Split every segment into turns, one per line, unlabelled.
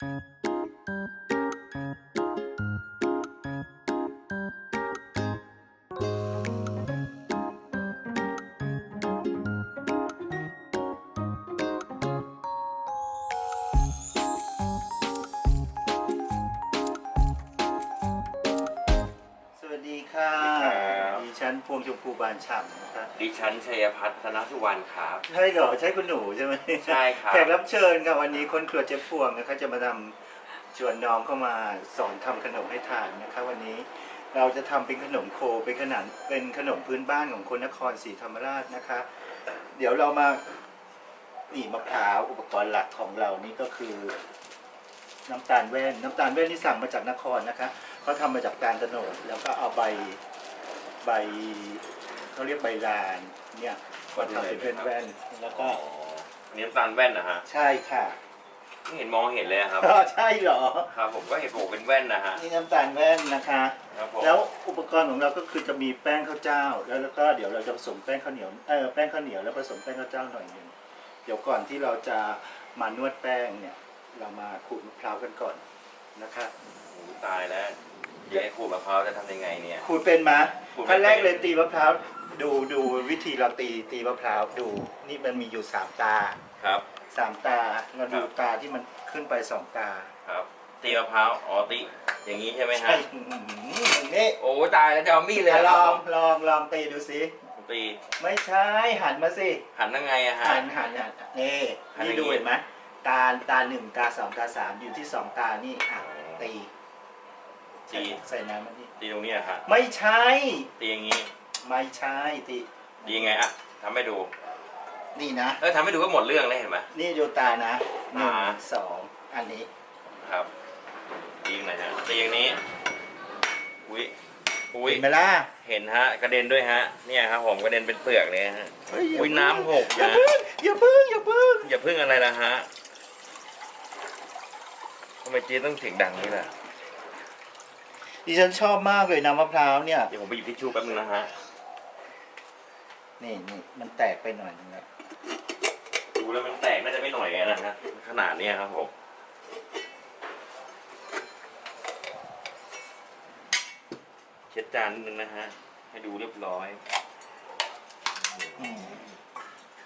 ส ฉันพวงชมพูบานฉ่ำนะคะ
ดิฉันชัยพัฒน์ธนสุวรรณครับ
ใช่เหรอใช่คุณหนูใช่ไหม
ใช่ครับ
แขกรับเชิญค่ะวันนี้คนครัวเจ๊พวงนะคะจะมาทำชวนน้องเข้ามาสอนทำขนมให้ทานนะคะวันนี้เราจะทำเป็นขนมโคเป็นขนมเป็นขนมพื้นบ้านของคนนครศรีธรรมราชนะคะ เดี๋ยวเรามานี่มะพร้าวอุปกรณ์หลักของเรานี่ก็คือ น้ำตาลแว่นน้ำตาลแว่นที่สั่งมาจากนครนะคะเขาทำมาจากตาลตะโนดแล้วก็เอาใบ ใบเขาเรียกใบลานเนี่ยมาทำเป็นแว่นๆแล้วก็
อันนี้น้ำตาลแว่นนะฮะ
ใช่ค่ะ
ไม่เห็นมองเห็นเลยอะครับ
อ๋อใช่เหรอ
ครับผมก็เห็นโผล่เป็นแว่นนะฮะ
นี่น้ำตาลแว่นนะคะ
ครับผม
แล้วอุปกรณ์ของเราก็คือจะมีแป้งข้าวเจ้า แล้วแล้วก็เดี๋ยวเราจะผสมแป้งข้าวเหนียวเออแป้งข้าวเหนียวแล้วผสมแป้งข้าวเจ้าหน่อยหนึ่งเดี๋ยวก่อนที่เราจะมานวดแป้งเนี่ย เรามาขูดมะพร้าวกันก่อนนะคะ
โอ้โหตายแล้ว เดี๋ยวไอ้ขูดมะพร้าวจะทำยังไงเนี่ย
ขูดเป็นไหม
ขูดไม่
ขั้นแรก
เป็น
เลยตีมะพร้าวดูดูวิธีเราตีตีมะพร้าวดู นี่มันมีอยู่สามตา
ครับ
สามตาเราดู
ครับ
ตาที่มันขึ้นไปสองตา
ครับตีมะพร้าวอ๋อตีอย่างนี้ใช่ไหมฮะ
ใช่อื้อหืออย่างนี้
โอ้ตายแล้วจะเอามีดเลย
อะ
เห
ล
ร
องลองลองตีดูสิ
ผมตี
ไม่ใช่หันมาสิ
หันยังไงอะฮะ
หันหันหันนี่
หัน
นี่
อย่างนี้
ดูเห็นไหมตาตาหนึ่งตาสองตาสามอยู่ที่สองตานี่อะตี
ตี
ใส่น้ำมันนี่
ตีตรงนี้อะฮะ
ไม่ใช่
ตีอย่างนี้
ไม่ใช่ตี
ตียังไงอะทำให้ดู
นี่นะ
เออทำให้ดูก็หมดเรื่องเลยเห็นไหม
นี่ดูตานะหนึ่ง
อ่า
สองอันนี้
ครับ ตียังไงฮะตีอย่างนี้ อุ้ยอุ้ย
เห็นไหมล่ะ
เห็นฮะ กระเด็นด้วยฮะ เนี่ยครับผมกระเด็นเป็นเปลือกเลยฮะ
เฮ้ย
อุ้ยน้ำหก
อย่า
นะ
เพิ่งอย่าเพิ่งอย่าเพิ่ง
อย่าพึ่งอะไรละฮะทำไมเจ๊ต้องเสียงดังนี่ล่ะ
ดิฉันชอบมากเลยน้ำมะพร้าวเนี่ย
เดี๋ยวผมไปหยิบทิชชู่แป๊บนึงนะฮะ
นี่นี่มันแตกไปหน่อยนึงแล้ว
ดูแล้วมันแตกน่าจะไม่หน่อยนะฮะขนาดเนี้ยครับผมเช็ดจานนิดนึงนะฮะ ให้ดูเรียบร้อย
อืม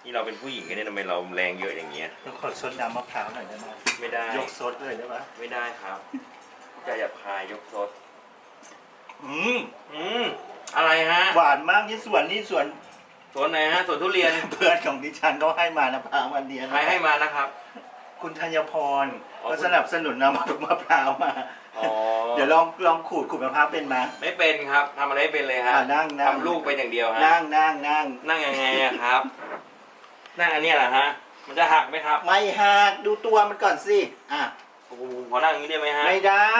นี่เราเป็นผู้หญิงกันเนี่ยทำไมเราแรงเยอะอย่างเงี้ย
เราขอซดน้ำมะพร้าวหน่อยได้ไหม
ไม่ได้
ยกซดเลยได้ไหม
ไม่ได้ครับ จะหยับคายยกซด
อืม
อืมอะไรฮะ
หวานมากนี่สวนนี่สวน
สวนไหนฮะสวนทุเรียน
เพื่อนของดิฉันเขาให้มานะพร้าววันเดียว
ใครให้มานะครับ
คุณธัญพร
อ๋อ
ก็สนับสนุนน้ำมะพร้าวมา
อ๋อ
เดี๋ยวลองลองขูดขูดมะพร้าวเป็นไหม
ไม่เป็นครับทำอะไรไม่เป็นเลยฮะ
อ่านั่งนั่ง
ทำลูกเป็นอย่างเดียวฮะ
นั่งนั่งนั่ง
นั่งยังไงอะครับ นั่งอันเนี้ยเหรอฮะ มันจะหักไหมครับ
ไม่หักดูตัวมันก่อนสิอะ
โอ้โหขอนั่งอย่างนี้ได้ไหมฮะ
ไม่ได้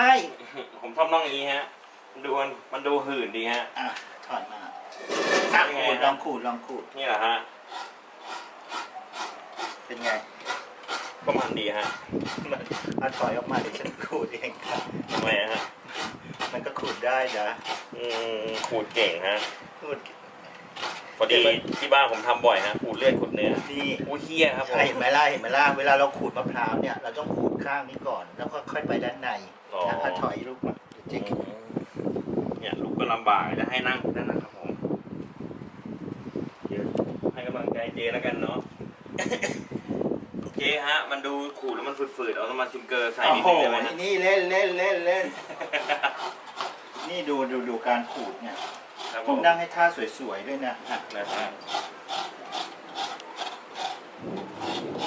ผมชอบนั่งอย่างนี้ฮะมัน ดูมันมันดูหื่นดีฮะ
อะถอดมา
ยังไง
ขูด
ฮะ
ลองขูดลองขูด
นี่เหรอฮะ
เป็นไง
ก็มันดีฮะ
มันเอาถอยออกมาเดี๋ยวฉันขูดเองครับ
ทำไมอะฮะ
มันก็ขูดได้นะ
อืมขูดเก่งฮะ
ขูด
พอดีที่บ้านผมทำบ่อยฮะ ขูดเลือดขูดเนื้อ
นี่
อู้เฮี้ยครับผม
เห็นไหมล่ะเห็นไหมล่ะเวลาเราขูดมะพร้าวเนี่ยเราต้องขูดข้างนี้ก่อน แล้วก็ค่อยไปด้านใน
อ๋อ
นะถ้าถอยลูกมาเดี๋ยวเจ๊
เนี่ยลู กก็ลำบากจะให้นั่งนั่นนะครับผมเดี๋ยวให้กำลังใจเจแล้วกันเนาะเจฮะ มันดูขูดแล้วมันฝืดๆเอาน้ำมันซิมเกอร์ใส่
โอ้
นิด
โห
นึงได้ไหมฮะ
นี่เล่นเล่นเล่นเล่น นี่ดูดูดูการขูดเนี่ย
ครับผ
ต้อง
ม
นั่งให้ท่าสวยๆด้วยนะอะ
นะครับ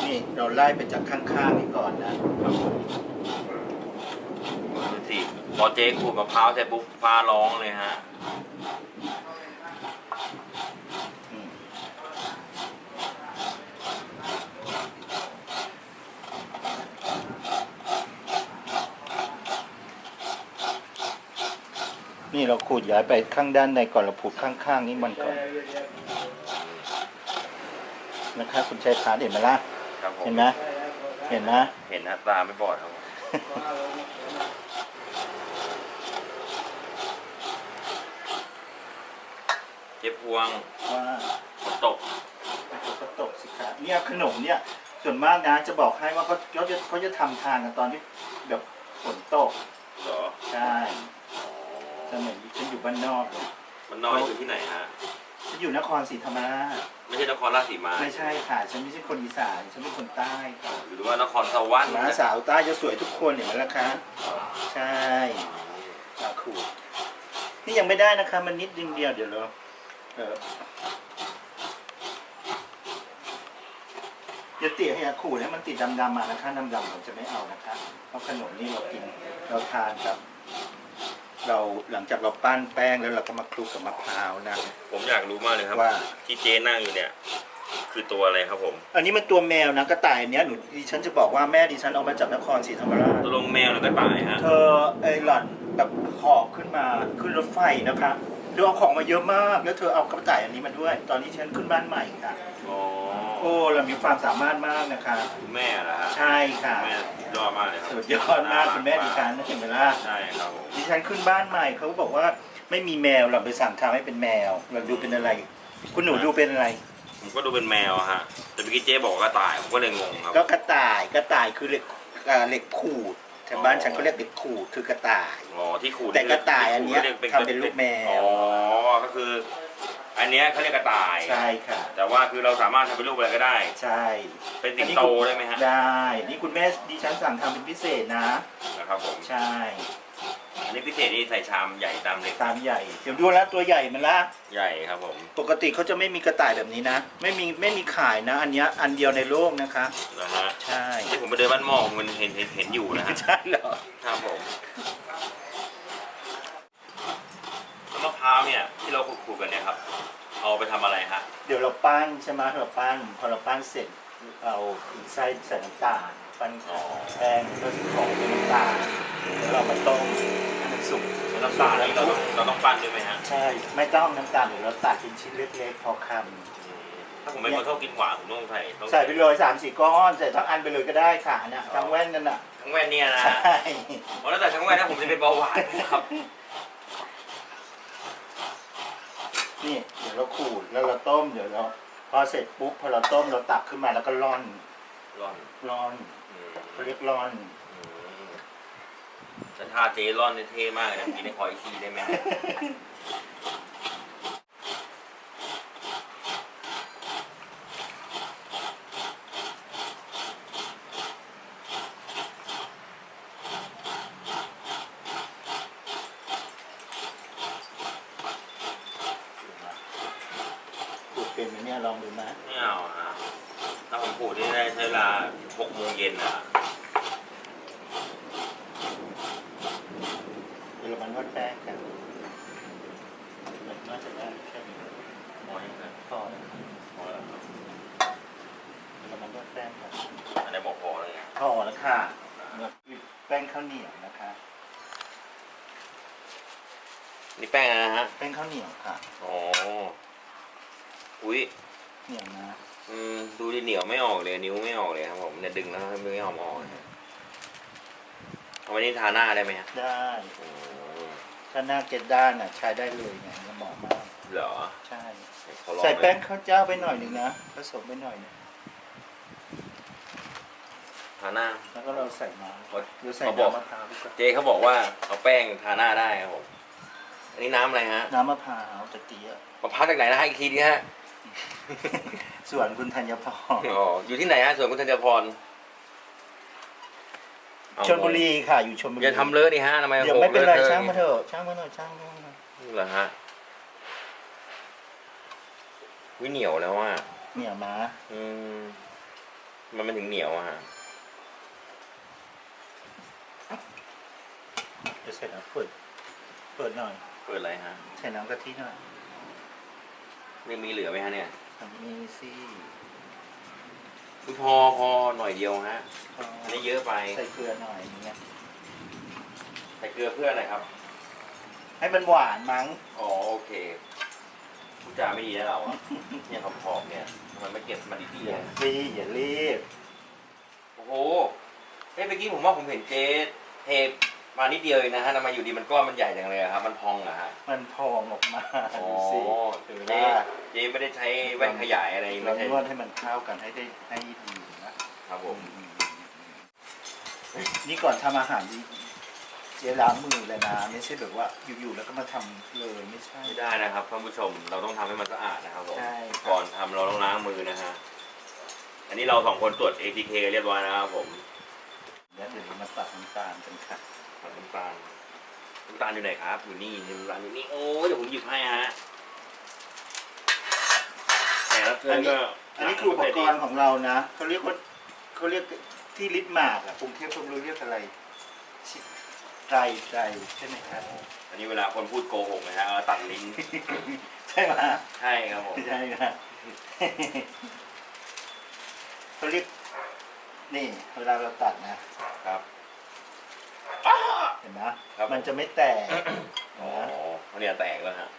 นี่เราไล่ไปจากข้างๆนี่ก่อนนะ
ครับผมดูสิ พอเจขูดมะพร้าวเสร็จปุ๊บฟ้าร้องเลยฮะ
อืมนี่เราขูดย้ายไปข้างด้านในก่อนเราขูดข้างๆนี้มันก่อนนะคะคุณชัยพานเห็นไหมล่ะ
ครับผม
เห็นไหมเห็นไหม
เห็นฮะตาไม่บอดครับ ผมเจ็บพวง
ว่า
ฝนตก
ก็ตกสิครับเนี่ยขนมเนี่ยส่วนมากนะจะบอกให้ว่าเขาเขาจะเขาจะทำทานกันตอนที่แบบฝนตก
เหรอ
ใช่สมัยนี้ฉันอยู่บ้านนอกเลย
มันนอนอยู่ที่ไหนฮะ
ฉันอยู่นครศรีธรรมราช
ไม่ใช่นครราชสีมา
ไม่ใช่ค่ะฉันไม่ใช่คนอีสานฉันเป็นคนใต้ค่ะ
หรือว่านครสวรรค์
หมาสาวใต้จะสวยทุกคนเห็นไหมล่ะคะใช่ตาขูดนี่ยังไม่ได้นะคะ มันนิดเดียวเดี๋ยวเรา เอออย่าเตี๋ยให้อาขูดให้มันติดดำๆมานะคะดำๆเราจะไม่เอานะคะ เพราะขนมนี่เรากินเราทานกับ เราหลังจากเราปั้นแป้งแล้วเราก็มาคลุกกับมะพร้าวนะ
ผมอยากรู้มากเลยครับ
ว่า
ที่เจ๊นั่งอยู่เนี่ย คือตัวอะไรครับผม
อันนี้มันตัวแมวนะกระต่ายอันเนี้ยหนูดิฉันจะบอกว่าแม่ดิฉันเอามาจากนครศรีธรรมราช
ตัวลงแมวหรือกระต่ายฮะ
เธอไอหล่อนแบบหอบขึ้นมาขึ้นรถไฟนะคะ เธอเอาของมาเยอะมาก แล้วเธอเอากระต่ายอันนี้มาด้วย ตอนนี้ฉันขึ้นบ้านใหม่ค่ะ
อ๋อ
โอ้เรามีความสามารถมากนะคะ
คุณแม่เหรอฮะ
ใช่ค่ะ
แม่ยอดมากเลยครับ
สุดยอดมากคุณแม่ดิฉันนะเห็นไหมล่ะ
ใช่ครับผม
ดิฉันขึ้นบ้านใหม่เขาบอกว่าไม่มีแมวเราไปสั่งทำให้เป็นแมว เราดูเป็นอะไร คุณหนูดูเป็นอะไร
ผมก็ดูเป็นแมวฮะแต่เมื่อกี้เจ๊บอกว่ากระต่ายผมก็เลยงงครับ
ก็กระต่ายกระต่ายคือเหล็กเอ่อเหล็กขูดชาวบ้านฉันเขาเรียกเหล็กขูดคือกระต่าย
อ๋อที่ขูด
แต่กระต่ายอันเนี้ย
ที่ขูด
ทำเป็นรูปแมว
อ๋อ ก็คือ อันเนี้ยเขาเรียกกระต่าย
ใช่ค่ะ
แต่ว่าคือเราสามารถทำเป็นรูปอะไรก็ได้
ใช่
เป็นสิงโตได้ไหมฮะ
ได้ นี่คุณแม่ดิฉันสั่งทำเป็นพิเศษนะ
นะครับผม
ใช่
อันนี้พิเศษนี่ใส่ชามใหญ่ตามเล็ก
ตามใหญ่ เดี๋ยวดูแล้วตัวใหญ่มันละ
ใหญ่ครับผม
ปกติเขาจะไม่มีกระต่ายแบบนี้นะ ไม่มีไม่มีขายนะ อันเนี้ยอันเดียวในโลกนะคะ
นะฮะ
ใช่
ที่ผมไปเดินบ้านหมองมันเห็นเห็นเห็นอยู่นะฮะ
ใช่เหรอ
ครับผมแล้วมะพร้าว เนี่ยที่เราขูดๆกันเนี่ยครับ เอาไปทำอะไรฮะ
เดี๋ยวเราปั้นใช่ไหมเราปั้นพอเราปั้นเสร็จเอาอีกไส้ใส่น้ำตาลปั้นแป้งแล้วของเป็นน้ำตาลแล้วเรามาต้มให้มันสุก
น้ำตาลนี่เราต้องเราต้องปั้นด้วยไหมฮะ
ใช่ไม่ต้องน้ำตาลเดี๋ยวเราตัดเป็นชิ้นเล็กๆพอคำ
ถ้าผมเป็นคนชอบกินหวานผมต้องใส่ต้อง
ใส่ไปเลยสามสี่ก้อนใส่ทั้งอันไปเลยก็ได้ค่ะเนี่ยทั้งแว่นนั่นน่ะ
ทั้งแว่นเนี่ยนะ
ใช่
เพราะแล้วแต่ทั้งแว่นนะผมจะเป็นเบาหวานครับ
นี่ เดี๋ยวเราขูดแล้วเราต้มเดี๋ยวเราพอเสร็จปุ๊บพอเราต้มเราตักขึ้นมาแล้วก็ร่อน
ร่อน
ร่อน
อืม
เขาเรียกร่อน
อืมแต่ท่าเจร่อนเนี่ยเท่มากเลยนะกินในคอยคีได้ไหมฮะ
ขูดเป็นไหมเนี่ยลองดูนะ
ไม่เอาฮะถ้าผมขูดนี่ได้ใช้เวลาหกโมงเย็นนะ
เดี๋ยวเรามานวดแป้งกันมันน่าจะได้แค่นี้
พอยังครับ
พอแล้ว
พอแล้วครับ
เดี๋ยวเรามานวดแป้งกัน
อันนี้บอกพอเลยไง
พอแล้ว ค่ะแล้วแป้งข้าวเหนียวนะคะ
นี่แป้งอะไรนะฮะ
แป้งข้าวเหนียวค่ะ
อ๋อ อุ้ย
เหนียวนะ
อืม ดูดิเหนียวไม่ออกเลย นิ้วไม่ออกเลยครับผมเนี่ยดึงแล้วไม่ออกมาออกเลยเอาวันนี้ทาหน้าได้ไหมฮะ
ได้
โอ้
ถ้าหน้าเกล็ดด้านน่ะ ใช้ได้เลยไงเหมาะมาก
เหรอ
ใช่
เขาลอง
ใส่แป้ง
เลย
ข้าวเจ้าไปหน่อยหนึ่งนะ ผสมไปหน่อยหนึง
ทาหน้า
แล้วก็เราใส่น้
เขาำ
หรือใส่
เขาบอก
น้ำมะพร้าวดีกว่า
เจเขาบอกว่าเอาแป้งทาหน้าได้ครับผม อันนี้น้ำอะไรฮะ
น้ำมะพร้าวตะเกียบ
มะพร้าวจากไหนนะฮะอีกทีนี้ฮะ
ส่วนคุณธัญพร
อ๋อ อยู่ที่ไหนฮะสวนคุณธัญพรเอา
ชลบุรีค่ะ อยู่ชลบุรี
อย่าทำเลอะดิฮะทำไม
เดี๋ยวไม่เป็นไร
โหลอะ
ช่างมาเถอะช่างมาหน่อยช่างมาหน่อย
เหรอฮะวิเหนียวแล้วอะ
เหนียวนะ
อืมมันมันถึงเหนียวอะฮะ
เดี๋ยวใส่น้ำเปิด เปิดหน่อย
เปิดอะไรฮะ
ใส่น้ำกะทิหน่อย
นี่มีเหลือไหมฮะเนี่ย
มีซี่
พอพอหน่อยเดียวฮะอันนี้เยอะไป
ใส่เกลือหน่อยอย่างเงี้ย
ใส่เกลือเพื่ออะไรครับ
ให้มันหวานมั้ง
อ๋อโอเคพูดจาไม่ดีนะเราอะเนี่ยขอบๆเนี่ยมันไม่เก็บมันดี
อ
ๆ
ย่า
อะ
รีบอย่ารีบ
โอ้โหเอ้ยเมื่อกี้ผมว่าผมเห็นเจ๊เท มานิดเดียวเองนะฮะทำไมอยู่ดีมันก้อนมันใหญ่จังเลยอะครับ มันพองอะฮะ
มันพองออกมา
อ๋อ
ดูสิถือ
เจ๊
ว่า
เจ๊ไม่ได้ใช้แว่นขยายอะไร
เรา
ไม่ใช่
นวดให้มันเข้ากันให้ได้ให้ดีนะครับ
ผม
อืมนี่ก่อนทำอาหารดีเจ๊ล้างมือเลยนะไม่ใช่แบบว่าอยู่ๆแล้วก็มาทำเลยไม่ใช่
ไม่ได้นะครับท่านผู้ชมเราต้องทำให้มันสะอาดนะครับผม
ใช่ครับ
ก่อนทำเราต้องล้างมือนะฮะอันนี้เราสองคนตรวจ ATK เรียบร้อยนะครับผม
แล้วเดี๋ยวเรามาตัดน้ำตาลกันค่ะ
ตัดน้ำตาลน้ำตาลอยู่ไหนครับอยู่นี่น้ำตาลอยู่นี่โอ้ยเดี๋ยวผมหยิบให้ฮะแต่ละเธอก็
อันนี้คืออุปกรณ์ของเรานะเขาเรียกว่าเขาเรียกที่ลิตหมากอะกรุงเทพธนบุรีเรียกอะไรชิไตรไตรใช่ไหมครับ
อันนี้เวลาคนพูดโกหกนะฮะเอาตัดลิ้น
ใช่ไหม
ใช่ครับผม
ใช่นะเขาเรียกนี่เวลาเราตัดนะครับ เห็นไหม
ครับ
มันจะไม่แตก
อ๋อ
นะ
เขาเนี่ยแตกแล้วฮะ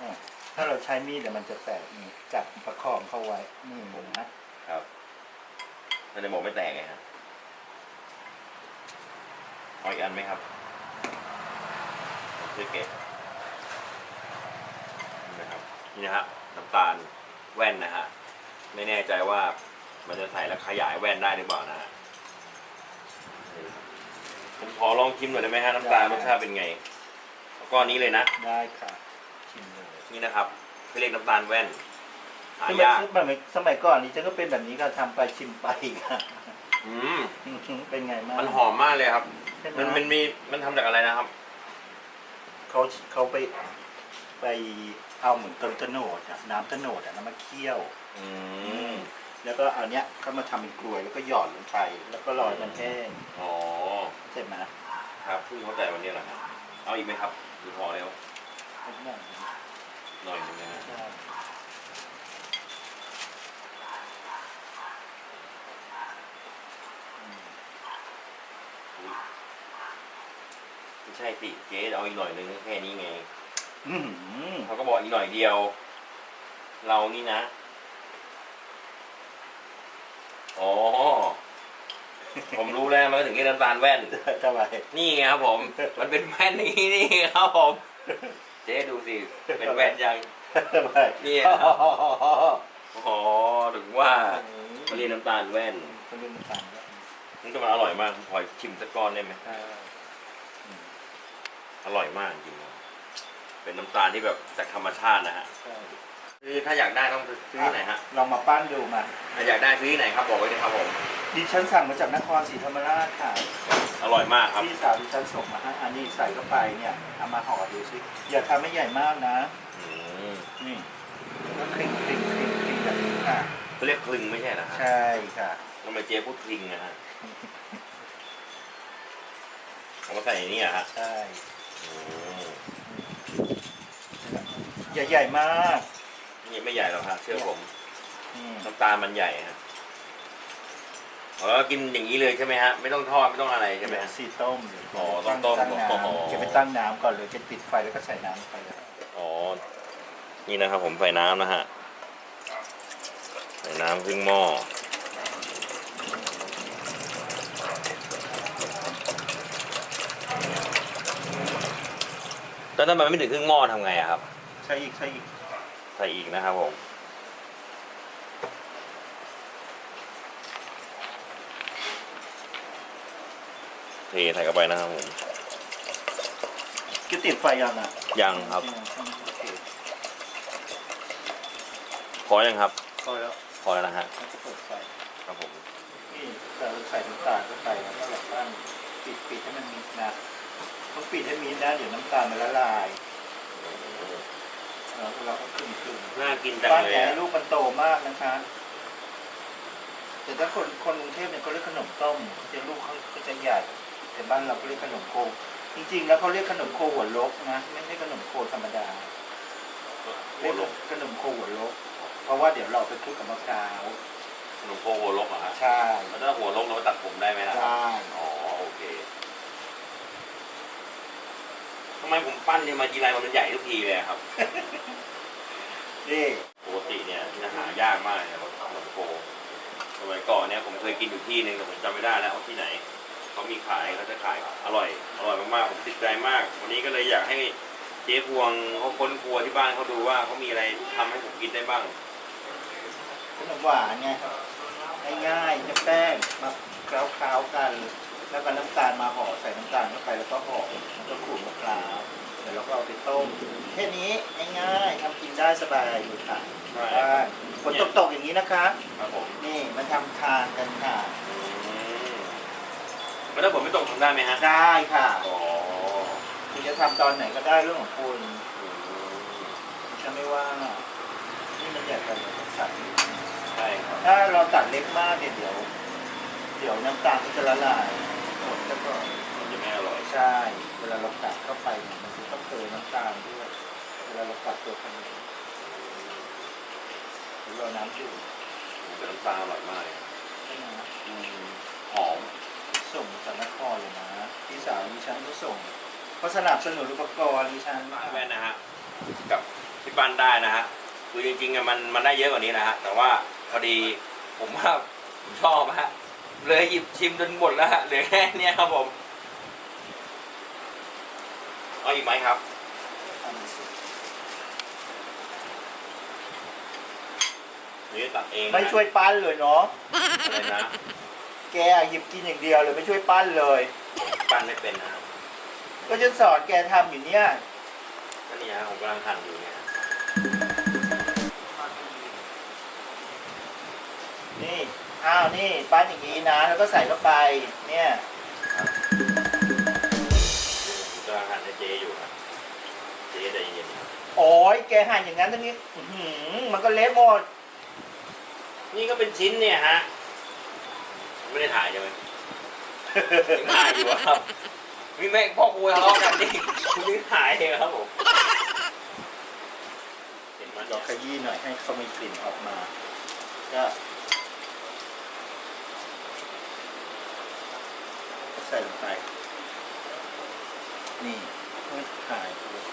อะถ้าเราใช้มีดเดี๋ยวมันจะแตกนี่จับประคองเข้าไว้นี่เห็นไหม
ครับมันจะบอกไม่แตกไงฮะเอาอีกอันไหมครับซื้อเก็บนี่นะครับนี่นะฮะน้ำตาลแว่นนะฮะไม่แน่ใจว่ามันจะใส่แล้วขยายแว่นได้หรือเปล่านะฮะ ผมขอลองชิมหน่อยได้ไหมฮะน้ำตาลรสชาติเป็นไงเอาก้อนนี้เลยนะ
ได้ค่ะชิมเลย
นี่นะครับเขาเรียกน้ำตาลแว่นหา
สมัย
ยาก
สมัยสมัยก่อนนี่ฉันก็เป็นแบบนี้ก็ทำไปชิมไปค่ะ
อืม
เป็นไงมาก
มันหอมมากเลยครับ
ใช่ไห
มันมันมีมันทำจากอะไรนะครับ
เขาเขาไปไปเอาเหมือนต้นตะโนดอะน้ำตะโนดอะแล้วมาเคี่ยว
อืม
แล้วก็เอาเนี้ยเขามาทำเป็นกลวยแล้วก็หยอดลงไป แล้วก็รอให้มันแห้ง
อ๋อ
ใช่ไหม
ครับเพิ่งเข้าใจวันนี้แหละครับเอาอีกไหมครับหรือพอแล้ว
นิดหน่อย
หน่อยหนึงนะฮะ
ใช่อืม
อุ๊ยไม่ใช่สิเจ๊เอาอีกหน่อยหนึงแค่นี้ไง
อื้อหือ
เขาก็บอกอีกหน่อยเดียว เรานี่นะอ๋อ ผมรู้แล้วมันถึงเรียกน้ำตาลแว่น
ทำไม
นี่ไงครับผม มันเป็นแว่นอย่างนี้นี่ครับผม เจ๊ดูสิ เป็นแว่นยัง
ทำไม
เนี่ยอ๋อถึงว่าเขาเรียกน้ำตาลแว่น
เขาเรียกน้ำตาลแว่น
นี่ก็มันอร่อยมากผมขอชิมสักก้อนได้ไหม
ใช่อืม
อร่อยมากจริงๆเป็นน้ำตาลที่แบบจากธรรมชาตินะฮะ
ใช่
คือถ้าอยากได้ต้องซื้อที่ไหนฮะ
ลองมาปั้นดูมา
ถ้าอยากได้ซื้อที่ไหนครับบอกไว้เลยครับผม
ดิฉันสั่งมาจากนครศรีธรรมราชค่ะ
อร่อยมากครับ
พี่สาวดิฉันส่งมาให้อันนี้ใส่เข้าไปเนี่ยเอามาห่อดูสิอย่าทำไม่ใหญ่มากนะ
อืม
นี่แล้วคลิงคลิงคลิงคลิงแบบนี้ค่ะ
เขาเรียกคลึงไม่ใช่เหรอฮะ
ใช่ค่ะ
ทำไมเจ๊พูดคลึงนะฮะเอามาใส่ในนี่เหรอะฮะ
ใช่
อืม
ใหญ่ใหญ่ๆมาก
นี่ไม่ใหญ่หรอกฮะเชื่อผม
อืม
น้ำตาลมันใหญ่ฮะ อ๋อกินอย่างนี้เลยใช่ไหมฮะ ไม่ต้องทอดไม่ต้องอะไรใช่ไหมฮะ
สีต้มอยู่
อ๋อต้องต้ม
ตั้ง
อ๋อ
น้ำจะไปตั้งน้ำก่อนเลยจะปิดไฟแล้วก็ใส่น้ำลงไปเลย
อ๋อ นี่นะครับผมใส่น้ำนะฮะ ใส่น้ำครึ่งหม้อ แล้วถ้ามันไม่ถึงครึ่งหม้อทำไงอะครับ
ใช่อีกใช่อีก
ใส่อีกนะครับผม ทใส่เข้าไปนะครับผม
จะติดไฟยังอะ
ยังครับ
โอเค
พอยังครับ
พอแล้ว
พอแล้วนะฮะ
เราจะเปิดไฟ
ครับผม
นี่เราใส่น้ำตาลเข้าไปแล้วก็แบบว่าปิดปิดให้มันมิดนะต้องปิดให้มิดนะเดี๋ยวน้ำตาลมันละลายแล้วเราก็ครึ่งครึ่ง
น่ากินจัง
บ้าน
เลย
แก
อะ
ลูกมันโตมากนะคะแต่ถ้าคนคนกรุงเทพเนี่ยเขาเรียกขนมต้มเขาจะลูกเขาเขาจะใหญ่ แต่บ้านเราก็เรียกขนมโค จริงๆ แล้วเขาเรียกขนมโคหัวลกนะไม่ใช่ขนมโคธรรมดา
หั
เรี
วย
ก
ลก
ขนมโคหัวลก เพราะว่าเดี๋ยวเราไปคลุกกับมะพร้าว
ขนมโคหัวลกเหรอฮะ
ใช่
แล้วถ้าหัวลกเราตัดผมได้ไหมล่ะ
ได้
อ๋อโอเคทำไมผมปั้นเนี่ยมาทีไรมันใหญ่ทุกทีเลยอะครับ
นี่
ปกติเนี่ยที่หายากมากเลยนะครับขนมโคสมัยก่อนเนี่ยผมเคยกินอยู่ที่หนึ่งแต่ผมจำไม่ได้แล้วว่าที่ไหน เขามีขายเขาจะขายอร่อยอร่อยมากๆผมติดใจมาก วันนี้ก็เลยอยากให้เจ๊พวงเขาค้นครัวที่บ้านเขาดูว่าเขามีอะไรทำให้ผมกินได้บ้าง
ขนมหวานไงง่ายๆแค่แป้งมาเคล้าๆกัน
อ
แล้วก็น้ำตาลมาห่อใส่น้ำตาลเข้าไปแล้วก็ห่อแล้วก็ขูดมะพร้าวเดี๋ยวเราก็เอาไปต้มแค่นี้ง่ายๆทำกินได้สบายอยู่ค่ะ
ใช่
ว่าฝนตกๆอย่างนี้นะคะ
ครับผม
นี่มันทำทานกันค่ะ
อืม แล้วถ้าผมไม่ตรงทำได้ไหมฮะ
ได้ค่ะ
อ๋อ
คุณจะทำตอนไหนก็ได้เรื่องของคุณ
อืม
ฉันไม่ว่านี่มันอยากกันตัด
ใช่ครับ
ถ้าเราตัดเล็กมากเนี่ยเดี๋ยว เดี๋ยวน้ำตาลมันจะละลายหมดแล้วก็
มันจะไม่อร่อย
ใช่ เวลาเราตัดเข้าไปเนี่ยมันจะต้องเติมน้ำตาลด้วยเวลาเราตัดตัวขนมหรือเราน้ำดื่ม
แต่น้ำตาลอร่อยมากเลย
ใช่ไหม
อืมหอม
ส่งจากนครเลยนะพี่สาวดิฉันก็ส่งเขาสนับสนุนอุปกรณ์ดิฉัน
ปากแว่นนะฮะกับพี่ปั้นได้นะฮะคือจริงๆอะมันมันได้เยอะกว่านี้นะฮะแต่ว่าพอดีผมว่าผมชอบฮะเลยหยิบชิมจนหมดแล้วฮะเหลือแค่เนี้ยครับผมเอาอีกไหมครับหรือตัดเองนะ
ไม่ช่วยปั้นเลยเนาะ
อะไรนะ
แกหยิบกินอย่างเดียวเลยไม่ช่วยปั้นเลย
ปั้นไม่เป็นนะ
ก็จะสอนแกทำอยู่เนี่ย
ก็นี่ฮะผมกำลังหั่นอยู่เนี่ย
นี่อ้าวนี่ปั้นอย่างนี้นะ แล้วก็ใส่เข้าไป เนี่ย
ผมกำลังหั่นให้เจอยู่ครับเจใจเย็นๆครับ
โอ้ยแกหั่นอย่างนั้นตรงนี้อื้อหือมันก็เละหมด
นี่ก็เป็นชิ้นเนี่ยฮะ ไม่ได้ถ่ายใช่ไหมยังถ่ายอยู่อะครับมีแม่งพ่อครัวทะเลาะกันนี่คุณยังถ่ายเองครับผมเห็นมัน
เราขยี้หน่อยให้เขามีกลิ่นออกมา ก็ก็ใส่ลงไป นี่ไม่ถ่ายเลย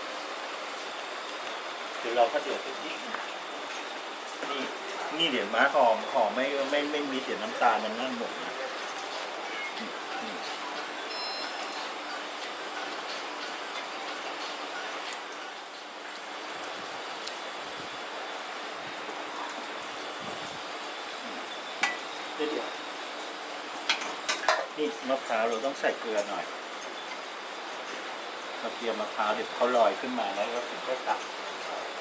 เดี๋ยวเราก็เดือดสักนิดนี่นี่เดี๋ยวม้าหอมหอมไม่ไม่ไม่มีเสียน้ำตาลมันนั่นหมดนะนี่นี่เดี๋ยวเดี๋ยวนี่ มะพร้าวเราต้องใส่เกลือหน่อยเราเตรียมมะพร้าวเดี๋ยวเขาลอยขึ้นมาแล้วก็ถึงก็ตัก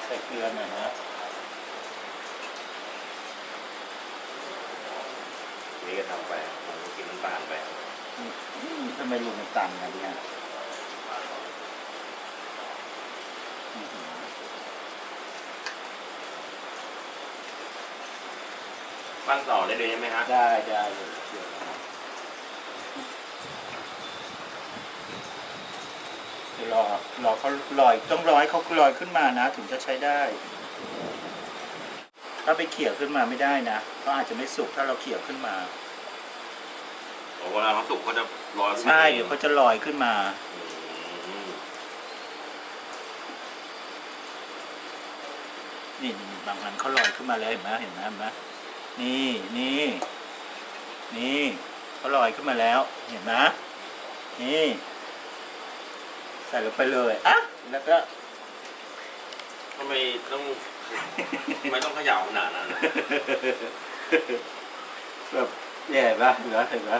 ใส่เกลือหน่อยนะ
นี่ก็ทำไปผมก็กินน้ำตาลไป
อืมทำไมลุงมันตันนะเนี่ยอื้อหือ
ปั้นต่อได้เลยใช่ไหมฮะ
ได้ได้เลยเดี๋ยวนะเดี๋ ยวรอรอเขาลอยต้องรอให้เขาลอยขึ้นมานะ ถึงจะใช้ได้ ถ้าไปเขี่ยขึ้นมาไม่ได้นะเขาอาจจะไม่สุกถ้าเราเขี่ยขึ้นมา
โอ้เวลาเขาสุกเขาจะลอย
ใช่เดี๋ยวเขาจะลอยขึ้นมา
อืม
นี่นี่บางอันเขาลอยขึ้นมาแล้วเห็นไหมเห็นไหมเห็นไหมนี่นี่นี่เขาลอยขึ้นมาแล้ว เห็นไหมนี่ ใส่ลงไปเลยอะแล้วก็
ทำไมต้องทำไมต้องเขย่าขนาดนั้นนะ
แบบแย่ปะเหลือเห็นปะ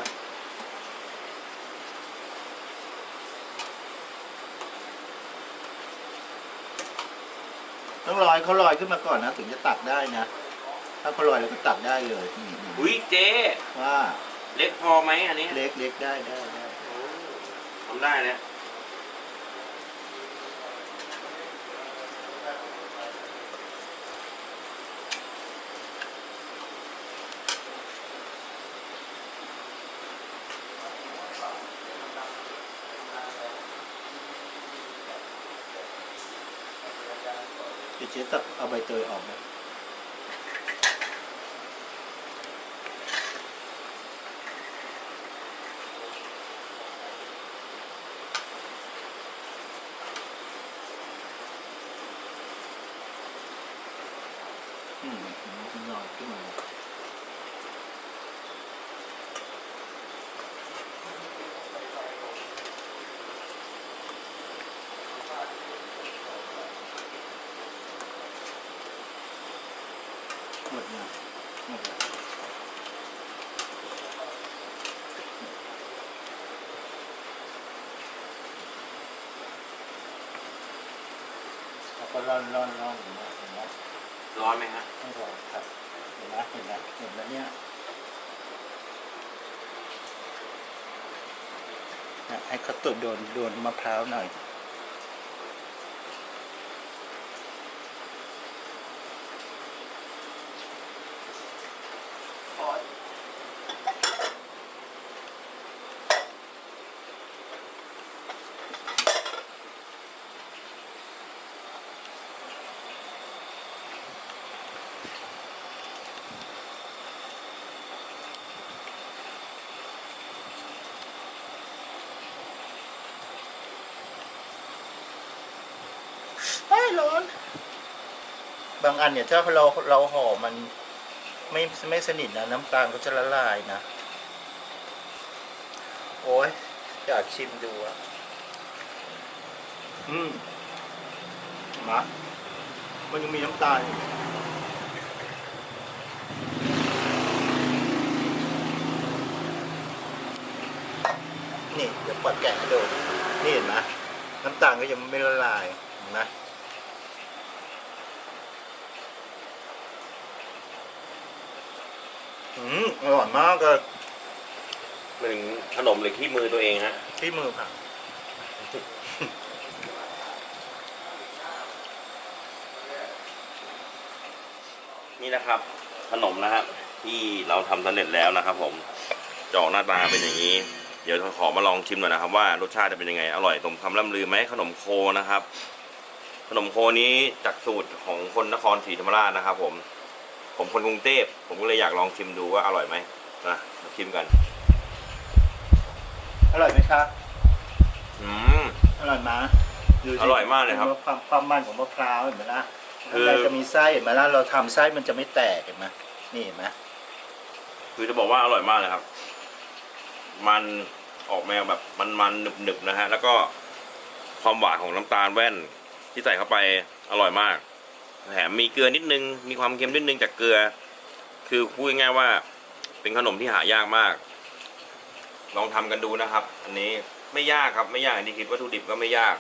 ต้องลอยเขาลอยขึ้นมาก่อนนะ ถึงจะตักได้นะ ถ้าเขาลอยแล้วก็ตักได้เลยนี่นี่
อุ้ยเจ๊
ว่า
เล็กพอไหมอันนี้
เล็กเล็กได้ได้ได้
โอ้ทำได้แล้ ว
เดี๋ยวเจ๊ตักเอาใบเตยออกนะอืมนอนขึ้นมา หมดยังหมดแล้ว ก็ร่อนร่อนร่อนเห็นไหมเห็นไหม
ร้อนไหมฮะ
ไม่ร้อนครับเห็นไหมเห็นไหมเห็นไหมเนี่ยเนี่ยให้เขาตุด โดนโดนมะพร้าวหน่อย ไม่ร้อน บางอันเนี่ยถ้าเราเราห่อมันไม่ไม่สนิทนะน้ำตาลก็จะละลายนะ โอ้ยอยากชิมดูอะอืมมามันยังมีน้ำตาลนี่เดี๋ยวปิดแกะให้ดูนี่เห็นไหมน้ำตาลก็ยังไม่ละลายนไหม อืมอร่อยมากเลย
หนึ่งขนมหรือขี้มือตัวเองฮะ
ที่มือค่ะ
นี่นะครับ ขนมนะครับที่เราทำสำเร็จแล้วนะครับ ผมจะออกหน้าตาเป็นอย่างนี้ เดี๋ยวขอมาลองชิมหน่อยนะครับ ว่ารสชาติจะเป็นยังไงอร่อยสมคำล่ำลือไหมขนมโคนะครับ ขนมโคนี้จากสูตรของคนนครศรีธรรมราชนะครับ ผม ผมคนกรุงเทพผมก็เลยอยากลองชิมดูว่าอร่อยไหมนะมาชิมกัน
อร่อยไหมครับ
อืม
อร่อยมาดูสิ
อร่อยมากเลยครับ
ความความมันของมะพร้าวเห็นไหมล่ะ
คือ
ข้างในจะมีไส้เห็นไหมล่ะเราทำไส้มันจะไม่แตกเห็นไหมนี่เห็นไหม
คือจะบอกว่าอร่อยมากเลยครับ มันออกแนวแบบมันมันหนึบหนึบๆนะฮะ แล้วก็ความหวานของน้ำตาลแว่นที่ใส่เข้าไปอร่อยมาก แถมมีเกลือนิดนึง มีความเค็มนิดนึงจากเกลือ คือพูดง่ายๆว่า เป็นขนมที่หายากมาก ลองทำกันดูนะครับ อันนี้ไม่ยากครับไม่ยากอย่างที่คิดวัตถุดิบก็ไม่ยาก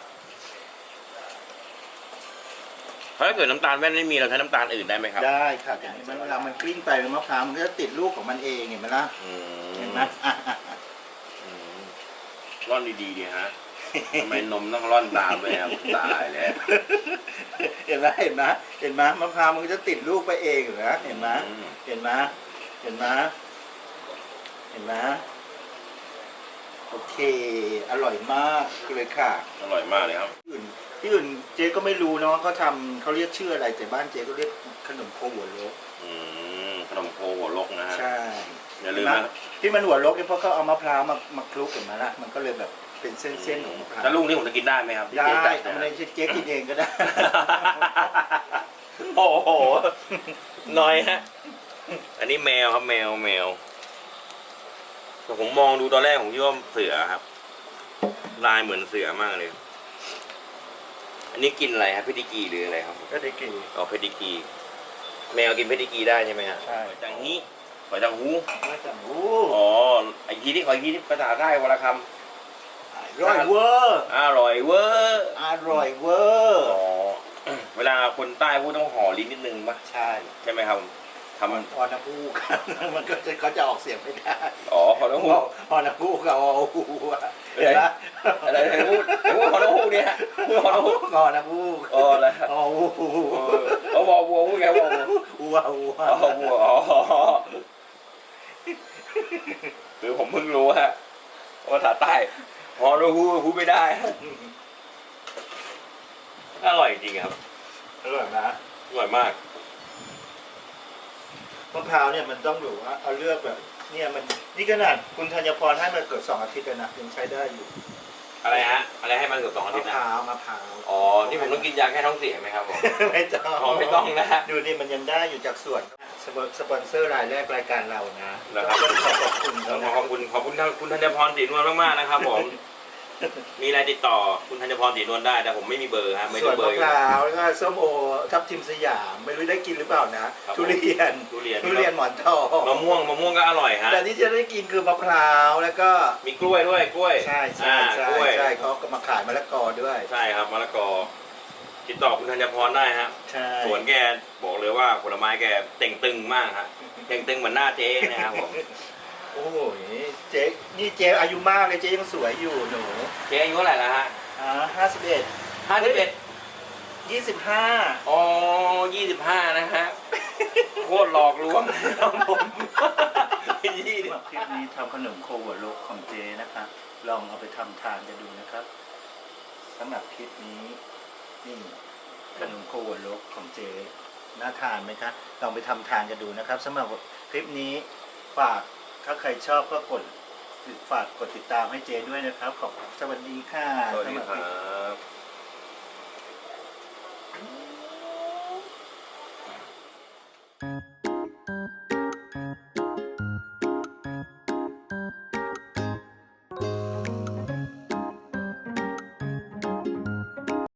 ถ้าเกิดน้ำตาลแว่นไม่มีเราใช้น้ำตาลอื่นได้ไหมครับ
ได้ค่ะแต่มันเวลามันกลิ้งไปมะพร้าวมันก็จะติดลูกของมันเองเห็นไหมล่ะ
อืม
เห็นไหมอะอะอะ
อืมร่อนดีๆดีฮะ ทำไมนมต้องร่อนตามเลยครับตายแล้ว
เห็นไหมเห็นไหมเห็นไหมมะพร้าวมันก็จะติดลูกไปเองเหรอเห็นไหม
อืม
เห็นไหมเห็นไหมเห็นไหมโอเค อร่อยมากเลยค่ะ
อร่อยมากเลยครับ
ที่อื่นที่อื่นเจ๊ก็ไม่รู้เนาะเขาทำเขาเรียกชื่ออะไรแต่บ้านเจ๊ก็เรียกขนมโคหัวโลก
อืมขนมโคหัวลกนะฮะ
ใช่
อย่าลืม
เห็น
นะ
ไหที่มันหัวโลกเนี่ยเพราะเขาเอามะพร้าวมามาคลุกเห็นไหมล่ะมันก็เลยแบบ เป็นเส้นๆของมะพร้าว
แล้วลูกนี้ผมจะกินได้ไหมครับ
ได้
เจ๊จั
ทำอะไร
นะ
เจ๊กินเองก็ได้
โอ้โหน้อยฮะอันนี้แมวครับแมวแมวแต่ผมมองดูตอนแรกผมคิดว่าเสือครับ ลายเหมือนเสือมากเลย อันนี้กินอะไรครับพิติกีหรืออะไรครับ
ก็ได้กิน
อ๋อเพดิกี แมวกินเพดิกีได้ใช่ไหมฮะ
ใช่
จังฮีหอยจังหู
ก็จะโอ้
อ๋อไอ้ทีที่ขออีกทีที่ภาษาใต้วรรณค
อ ร่อยเวอร์ำ
อร่อยเวอร์
อร่อยเวอร์
อ๋อเวลาคนใต้พูดต้องห่อลิ้นนิดนึงปะ
ใช่
ใช่ไหมครับท
มันพอน้ำพูกมันก็จะเขาจะออกเสียงไม่ได้ำ
อ๋อขอต้องพูด
พอน้ำพูกเขาเอาหูอะเห็นไหม
อะไรอะไรพูดเดี๋ยวพูดขอต้องพูดเนี่ยพูดขอต้องพูด
งอน้ำพูก
อ๋ออะไร
อ๋อหู
เออเอาวอวัวพูดไงวอวัว
อัวอัว
อ๋อวัวอ๋อคือผมเพิ่งรู้ฮะว่าภาษาใต้ ฮอนูฮูพูดไม่ได้ อร่อยจริงครับ
อร่อยนะ
อร่อยมาก
มะพร้าวเนี่ยมันต้องแบบว่าเอาเลือกแบบ เนี่ยมันนี่ขนาดคุณธัญพรให้มันเกิดสองอาทิตย์เลยนะยังใช้ได้อยู่
อะไรฮะ อะไรให้มันเกือบสองอาทิ
มะ
ตย์
พ
นะ
ร้าวมะพร้าว
อ๋อ นี่ผมต้องกินยาแค่ท้องเสียไหมครับผม
ไม่ต้อง
อ๋อไม่ต้องนะฮะ
ดูนี่มันยังได้อยู่จากส่วนสปอนสปอนเซอร์รายแรกรายการเรานะ
นะครับ
ต้องขอขอบคุณ
ต้
เขา
องข
นะ
อขอบคุณขอบคุณท่านคุณธัญพรศรีนวลมากๆนะครับผม มีอะไรติดต่อคุณธัญพรศรีนวลได้ แต่ผมไม่มีเบอร์ฮะไม่
ส่
ได้
วน
เบอ
มะ
ร์
พร้าวแล้วก็ส้มโอทับทิมสยาม ไม่รู้ได้กินหรือเปล่านะ
ครับ
ทุเรียน
ทุเรียน
ทุเรียน หมอนทอง
มะม่วงมะม่วงก็อร่อยฮะ
แต่ที่จะได้กินคือมะพร้าวแล้วก็
มีกล้วยด้วยกล้วย
ใช่ใช่
อ่า
ใช่
กล้วย
ใช่เขาก็มาขายมะละกอด้วย
ใช่ครับมะละกอ ติดต่อคุณธัญพรได้ฮะ
ใช่
สวนแกบอกเลยว่าผลไม้แกเต่งตึงมากฮะเต่งตึงเหมือนหน้าเจ๊นะครับผม
โอ้ยเจ๊นี่เจ๊อายุมากเลยเจ๊ยังสวยอยู่หนู
เจ๊อายุเท่าไหร่แล้วฮะ
อ่าห้าสิบเอ็ด
ห้าสิบเอ็ด
ยี่สิบห้า
อ๋อยี่สิบห้านะฮะโคตรหลอกลวงครับผมยี่สิบ
คลิปนี้ทำขนมโคหัวลกของเจ๊นะคะ ลองเอาไปทำทานกันดูนะครับสำหรับคลิปนี้นี่ขนมโคหัวลกของเจ๊น่าทานไหมคะลองไปทำทานกันดูนะครับสำหรับคลิปนี้ฝาก ถ้าใครชอบก็กดฝากกดติดตามให้เจด้วยนะครับ ขอบสวัสดีค่ะ
สวัสดีครับ